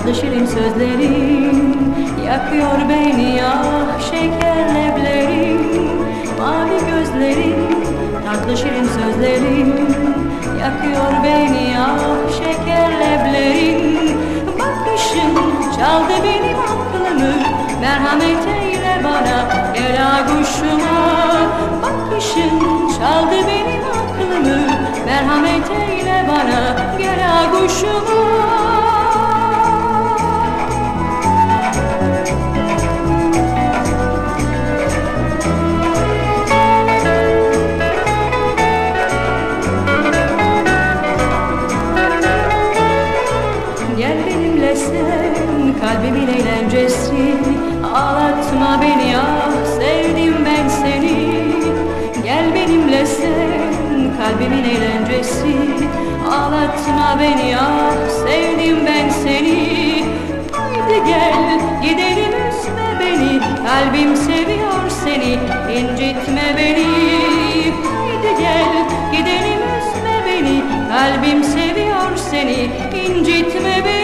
Tatlı şirin sözlerin yakıyor beni ah şeker leblerin Mavi gözlerin tatlı şirin sözlerin yakıyor beni ah şeker leblerin Bakışın çaldı benim aklımı merhamet eyle bana gel aguşuma Bakışın çaldı benim aklımı merhamet eyle bana gel aguşuma Gel benimle sen kalbimin eğlencesi. Ağlatma beni ah sevdim ben seni. Gel benimle sen kalbimin eğlencesi. Ağlatma beni ah sevdim ben seni. Haydi gel gidelim üzme beni. Kalbim seviyor seni incitme beni. Haydi gel gidelim üzme beni. Kalbim seviyor seni incitme beni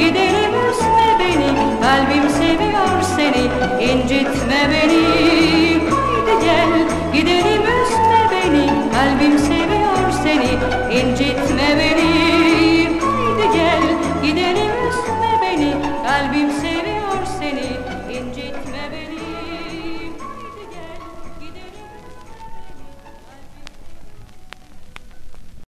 Gidelim üzme beni Kalbim seviyor seni. İncitme beni Haydi gel. Gidelim üzme beni Kalbim seviyor seni. İncitme beni.